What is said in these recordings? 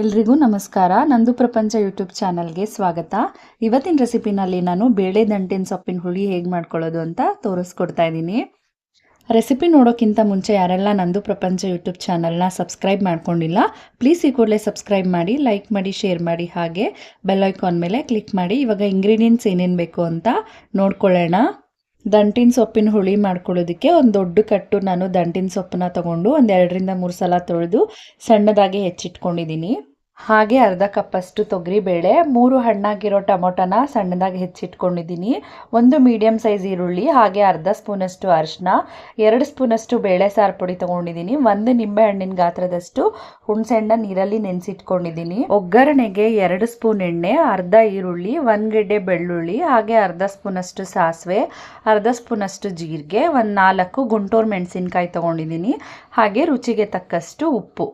ಎಲ್ರಿಗೂ ನಮಸ್ಕಾರ. ನಂದು ಪ್ರಪಂಚ ಯೂಟ್ಯೂಬ್ ಚಾನಲ್ಗೆ ಸ್ವಾಗತ. ಇವತ್ತಿನ ರೆಸಿಪಿನಲ್ಲಿ ನಾನು ಬೇಳೆ ದಂಟಿನ ಸೊಪ್ಪಿನ ಹುಳಿ ಹೇಗೆ ಮಾಡ್ಕೊಳ್ಳೋದು ಅಂತ ತೋರಿಸ್ಕೊಡ್ತಾ ಇದ್ದೀನಿ. ರೆಸಿಪಿ ನೋಡೋಕ್ಕಿಂತ ಮುಂಚೆ ಯಾರೆಲ್ಲ ನಂದು ಪ್ರಪಂಚ ಯೂಟ್ಯೂಬ್ ಚಾನಲ್ನ ಸಬ್ಸ್ಕ್ರೈಬ್ ಮಾಡ್ಕೊಂಡಿಲ್ಲ, ಪ್ಲೀಸ್ ಈ ಕೂಡಲೇ ಸಬ್ಸ್ಕ್ರೈಬ್ ಮಾಡಿ, ಲೈಕ್ ಮಾಡಿ, ಶೇರ್ ಮಾಡಿ, ಹಾಗೆ ಬೆಲ್ಲೈಕಾನ್ ಮೇಲೆ ಕ್ಲಿಕ್ ಮಾಡಿ. ಇವಾಗ ಇಂಗ್ರೀಡಿಯೆಂಟ್ಸ್ ಏನೇನು ಬೇಕು ಅಂತ ನೋಡ್ಕೊಳ್ಳೋಣ. ದಂಟಿನ ಸೊಪ್ಪಿನ ಹುಳಿ ಮಾಡ್ಕೊಳ್ಳೋದಕ್ಕೆ ಒಂದು ದೊಡ್ಡ ಕಟ್ಟು ನಾನು ದಂಟಿನ ಸೊಪ್ಪನ್ನ ತಗೊಂಡು ಒಂದು ಎರಡರಿಂದ ಮೂರು ಸಲ ತೊಳೆದು ಸಣ್ಣದಾಗಿ ಹೆಚ್ಚಿಟ್ಕೊಂಡಿದ್ದೀನಿ. ಹಾಗೆ ಅರ್ಧ ಕಪ್ಪಷ್ಟು ತೊಗರಿಬೇಳೆ, ಮೂರು ಹಣ್ಣಾಗಿರೋ ಟೊಮೊಟೊನ ಸಣ್ಣದಾಗಿ ಹೆಚ್ಚಿಟ್ಕೊಂಡಿದ್ದೀನಿ. ಒಂದು ಮೀಡಿಯಮ್ ಸೈಜ್ ಈರುಳ್ಳಿ, ಹಾಗೆ ಅರ್ಧ ಸ್ಪೂನಷ್ಟು ಅರಿಶಿನ ಎರಡು ಸ್ಪೂನಷ್ಟು ಬೇಳೆ ಸಾರು ಪುಡಿ ತೊಗೊಂಡಿದ್ದೀನಿ. ಒಂದು ನಿಂಬೆ ಹಣ್ಣಿನ ಗಾತ್ರದಷ್ಟು ಹುಣಸೆಹಣ್ಣ ನೀರಲ್ಲಿ ನೆನೆಸಿಟ್ಕೊಂಡಿದ್ದೀನಿ. ಒಗ್ಗರಣೆಗೆ ಎರಡು ಸ್ಪೂನ್ ಎಣ್ಣೆ, ಅರ್ಧ ಈರುಳ್ಳಿ, ಒಂದು ಗೆಡ್ಡೆ ಬೆಳ್ಳುಳ್ಳಿ, ಹಾಗೆ ಅರ್ಧ ಸ್ಪೂನಷ್ಟು ಸಾಸಿವೆ, ಅರ್ಧ ಸ್ಪೂನಷ್ಟು ಜೀರಿಗೆ, ಒಂದು ನಾಲ್ಕು ಗುಂಟೂರು ಮೆಣಸಿನ್ಕಾಯಿ ತೊಗೊಂಡಿದ್ದೀನಿ. ಹಾಗೆ ರುಚಿಗೆ ತಕ್ಕಷ್ಟು ಉಪ್ಪು.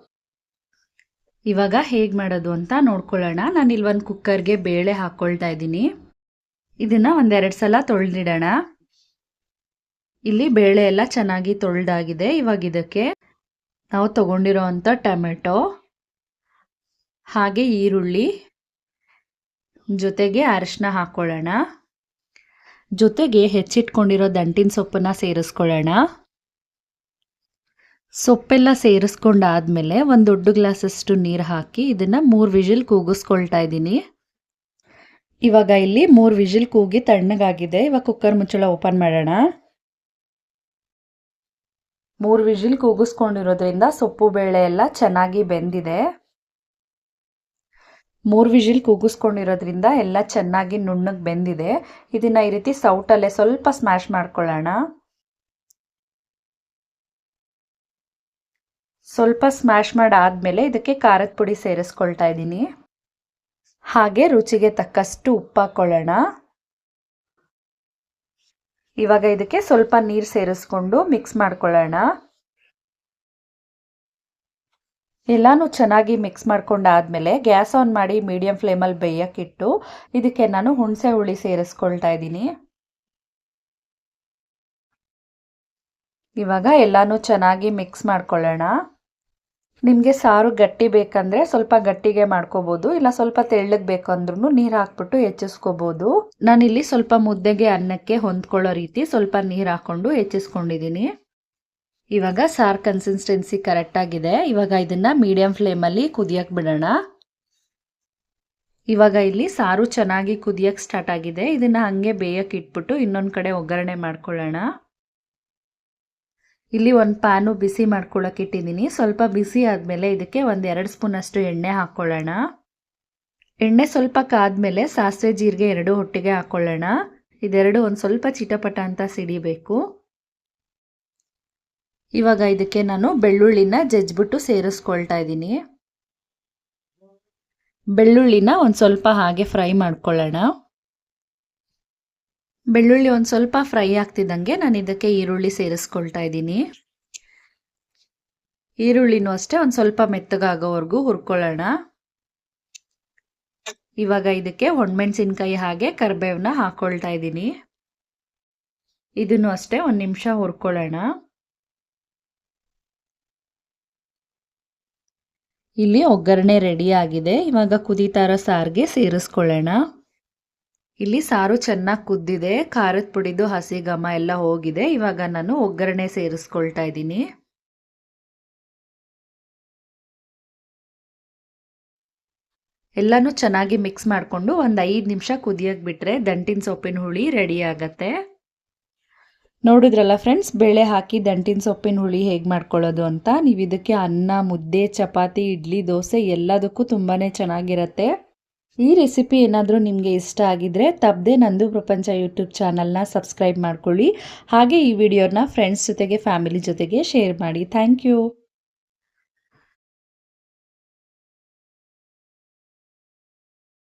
ಇವಾಗ ಹೇಗೆ ಮಾಡೋದು ಅಂತ ನೋಡ್ಕೊಳ್ಳೋಣ. ನಾನು ಇಲ್ಲಿ ಒಂದು ಕುಕ್ಕರ್ಗೆ ಬೇಳೆ ಹಾಕ್ಕೊಳ್ತಾ ಇದ್ದೀನಿ. ಇದನ್ನ ಒಂದೆರಡು ಸಲ ತೊಳೆದಿಡೋಣ. ಇಲ್ಲಿ ಬೇಳೆ ಎಲ್ಲ ಚೆನ್ನಾಗಿ ತೊಳೆದಾಗಿದೆ. ಇವಾಗ ಇದಕ್ಕೆ ನಾವು ತಗೊಂಡಿರೋ ಅಂಥ ಟೊಮೆಟೊ, ಹಾಗೆ ಈರುಳ್ಳಿ, ಜೊತೆಗೆ ಅರಿಶಿನ ಹಾಕ್ಕೊಳ್ಳೋಣ ಜೊತೆಗೆ ಹೆಚ್ಚಿಟ್ಕೊಂಡಿರೋ ದಂಟಿನ ಸೊಪ್ಪನ್ನು ಸೇರಿಸ್ಕೊಳ್ಳೋಣ. ಸೊಪ್ಪೆಲ್ಲ ಸೇರಿಸ್ಕೊಂಡಾದ್ಮೇಲೆ ಒಂದು ದೊಡ್ಡ ಗ್ಲಾಸಷ್ಟು ನೀರು ಹಾಕಿ ಇದನ್ನು ಮೂರು ವಿಜಿಲ್ ಕೂಗಿಸ್ಕೊಳ್ತಾ ಇದ್ದೀನಿ. ಇವಾಗ ಇಲ್ಲಿ ಮೂರು ವಿಜಿಲ್ ಕೂಗಿ ತಣ್ಣಗಾಗಿದೆ. ಇವಾಗ ಕುಕ್ಕರ್ ಮುಚ್ಚಳ ಓಪನ್ ಮಾಡೋಣ. ಮೂರು ವಿಜಿಲ್ ಕೂಗಿಸ್ಕೊಂಡಿರೋದ್ರಿಂದ ಸೊಪ್ಪು ಬೇಳೆ ಎಲ್ಲ ಚೆನ್ನಾಗಿ ಬೆಂದಿದೆ. ಮೂರು ವಿಜಿಲ್ ಕೂಗಿಸ್ಕೊಂಡಿರೋದ್ರಿಂದ ಎಲ್ಲ ಚೆನ್ನಾಗಿ ನುಣ್ಣಗೆ ಬೆಂದಿದೆ. ಇದನ್ನು ಈ ರೀತಿ ಸೌಟಲ್ಲೇ ಸ್ವಲ್ಪ ಸ್ಮ್ಯಾಶ್ ಮಾಡ್ಕೊಳ್ಳೋಣ. ಸ್ವಲ್ಪ ಸ್ಮ್ಯಾಶ್ ಮಾಡಾದಮೇಲೆ ಇದಕ್ಕೆ ಖಾರದ ಪುಡಿ ಸೇರಿಸ್ಕೊಳ್ತಾ ಇದ್ದೀನಿ. ಹಾಗೆ ರುಚಿಗೆ ತಕ್ಕಷ್ಟು ಉಪ್ಪು ಹಾಕ್ಕೊಳ್ಳೋಣ ಇವಾಗ ಇದಕ್ಕೆ ಸ್ವಲ್ಪ ನೀರು ಸೇರಿಸ್ಕೊಂಡು ಮಿಕ್ಸ್ ಮಾಡ್ಕೊಳ್ಳೋಣ. ಎಲ್ಲಾನು ಚೆನ್ನಾಗಿ ಮಿಕ್ಸ್ ಮಾಡ್ಕೊಂಡಾದ್ಮೇಲೆ ಗ್ಯಾಸ್ ಆನ್ ಮಾಡಿ ಮೀಡಿಯಂ ಫ್ಲೇಮಲ್ಲಿ ಬೇಯಕ್ಕಿಟ್ಟು ಇದಕ್ಕೆ ನಾನು ಹುಣಸೆ ಹುಳಿ ಸೇರಿಸ್ಕೊಳ್ತಾ ಇದ್ದೀನಿ. ಇವಾಗ ಎಲ್ಲಾನು ಚೆನ್ನಾಗಿ ಮಿಕ್ಸ್ ಮಾಡ್ಕೊಳ್ಳೋಣ. ನಿಮಗೆ ಸಾರು ಗಟ್ಟಿ ಬೇಕಂದ್ರೆ ಸ್ವಲ್ಪ ಗಟ್ಟಿಗೆ ಮಾಡ್ಕೋಬೋದು, ಇಲ್ಲ ಸ್ವಲ್ಪ ತೆಳ್ಳಗೆ ಬೇಕಂದ್ರೂ ನೀರು ಹಾಕ್ಬಿಟ್ಟು ಹೆಚ್ಚಿಸ್ಕೋಬೋದು. ನಾನಿಲ್ಲಿ ಸ್ವಲ್ಪ ಮುದ್ದೆಗೆ ಅನ್ನಕ್ಕೆ ಹೊಂದ್ಕೊಳ್ಳೋ ರೀತಿ ಸ್ವಲ್ಪ ನೀರು ಹಾಕ್ಕೊಂಡು ಹೆಚ್ಚಿಸ್ಕೊಂಡಿದ್ದೀನಿ ಇವಾಗ ಸಾರು ಕನ್ಸಿಸ್ಟೆನ್ಸಿ ಕರೆಕ್ಟಾಗಿದೆ ಇವಾಗ ಇದನ್ನ ಮೀಡಿಯಂ ಫ್ಲೇಮಲ್ಲಿ ಕುದಿಯಕ್ಕೆ ಬಿಡೋಣ. ಇವಾಗ ಇಲ್ಲಿ ಸಾರು ಚೆನ್ನಾಗಿ ಕುದಿಯಕ್ಕೆ ಸ್ಟಾರ್ಟ್ ಆಗಿದೆ. ಇದನ್ನ ಹಾಗೆ ಬೇಯಕ್ಕೆ ಇಟ್ಬಿಟ್ಟು ಇನ್ನೊಂದು ಕಡೆ ಒಗ್ಗರಣೆ ಮಾಡ್ಕೊಳ್ಳೋಣ. ಇಲ್ಲಿ ಒಂದು ಪ್ಯಾನು ಬಿಸಿ ಮಾಡ್ಕೊಳ್ಳೋಕೆ ಇಟ್ಟಿದ್ದೀನಿ. ಸ್ವಲ್ಪ ಬಿಸಿ ಆದಮೇಲೆ ಇದಕ್ಕೆ ಒಂದು ಎರಡು ಸ್ಪೂನಷ್ಟು ಎಣ್ಣೆ ಹಾಕ್ಕೊಳ್ಳೋಣ ಎಣ್ಣೆ ಸ್ವಲ್ಪ ಕಾದ್ಮೇಲೆ ಸಾಸಿವೆ ಜೀರಿಗೆ ಎರಡು ಹೊಟ್ಟಿಗೆ ಹಾಕ್ಕೊಳ್ಳೋಣ ಇದೆರಡು ಒಂದು ಸ್ವಲ್ಪ ಚಿಟಪಟ ಅಂತ ಸಿಡಿಬೇಕು. ಇವಾಗ ಇದಕ್ಕೆ ನಾನು ಬೆಳ್ಳುಳ್ಳಿನ ಜಜ್ಬಿಟ್ಟು ಸೇರಿಸ್ಕೊಳ್ತಾ ಇದ್ದೀನಿ. ಬೆಳ್ಳುಳ್ಳಿನ ಒಂದು ಸ್ವಲ್ಪ ಹಾಗೆ ಫ್ರೈ ಮಾಡ್ಕೊಳ್ಳೋಣ. ಬೆಳ್ಳುಳ್ಳಿ ಒಂದು ಸ್ವಲ್ಪ ಫ್ರೈ ಆಗ್ತಿದ್ದಂಗೆ ನಾನು ಇದಕ್ಕೆ ಈರುಳ್ಳಿ ಸೇರಿಸ್ಕೊಳ್ತಾ ಇದ್ದೀನಿ. ಈರುಳ್ಳಿನೂ ಅಷ್ಟೇ ಒಂದು ಸ್ವಲ್ಪ ಮೆತ್ತಗಾಗೋವರೆಗೂ ಹುರ್ಕೊಳ್ಳೋಣ. ಇವಾಗ ಇದಕ್ಕೆ ಒಣಮೆಣಸಿನ್ಕಾಯಿ ಹಾಗೆ ಕರ್ಬೇವನ್ನ ಹಾಕ್ಕೊಳ್ತಾ ಇದ್ದೀನಿ. ಇದನ್ನು ಅಷ್ಟೇ ಒಂದು ನಿಮಿಷ ಹುರ್ಕೊಳ್ಳೋಣ. ಇಲ್ಲಿ ಒಗ್ಗರಣೆ ರೆಡಿ ಆಗಿದೆ. ಇವಾಗ ಕುದೀತಾ ಇರೋ ಸಾರಿಗೆ ಸೇರಿಸ್ಕೊಳ್ಳೋಣ. ಇಲ್ಲಿ ಸಾರು ಚೆನ್ನಾಗಿ ಕುದ್ದಿದೆ, ಖಾರದ ಪುಡಿದು ಹಸಿ ಘಮ ಎಲ್ಲ ಹೋಗಿದೆ. ಇವಾಗ ನಾನು ಒಗ್ಗರಣೆ ಸೇರಿಸ್ಕೊಳ್ತಾ ಇದ್ದೀನಿ. ಎಲ್ಲನೂ ಚೆನ್ನಾಗಿ ಮಿಕ್ಸ್ ಮಾಡಿಕೊಂಡು ಒಂದು ಐದು ನಿಮಿಷ ಕುದಿಯೋಕೆ ಬಿಟ್ಟರೆ ದಂಟಿನ ಸೊಪ್ಪಿನ ಹುಳಿ ರೆಡಿ ಆಗತ್ತೆ. ನೋಡಿದ್ರಲ್ಲ ಫ್ರೆಂಡ್ಸ್ ಬೇಳೆ ಹಾಕಿ ದಂಟಿನ ಸೊಪ್ಪಿನ ಹುಳಿ ಹೇಗೆ ಮಾಡ್ಕೊಳ್ಳೋದು ಅಂತ. ನೀವು ಇದಕ್ಕೆ ಅನ್ನ, ಮುದ್ದೆ, ಚಪಾತಿ, ಇಡ್ಲಿ, ದೋಸೆ ಎಲ್ಲದಕ್ಕೂ ತುಂಬಾ ಚೆನ್ನಾಗಿರುತ್ತೆ. ಈ ರೆಸಿಪಿ ಏನಾದರೂ ನಿಮಗೆ ಇಷ್ಟ ಆಗಿದ್ರೆ ತಪ್ಪದೆ ನಂದು ಪ್ರಪಂಚ ಯೂಟ್ಯೂಬ್ ಚಾನಲ್ನ ಸಬ್ಸ್ಕ್ರೈಬ್ ಮಾಡ್ಕೊಳ್ಳಿ. ಹಾಗೆ ಈ ವಿಡಿಯೋನ ಫ್ರೆಂಡ್ಸ್ ಜೊತೆಗೆ ಫ್ಯಾಮಿಲಿ ಜೊತೆಗೆ ಶೇರ್ ಮಾಡಿ. Thank you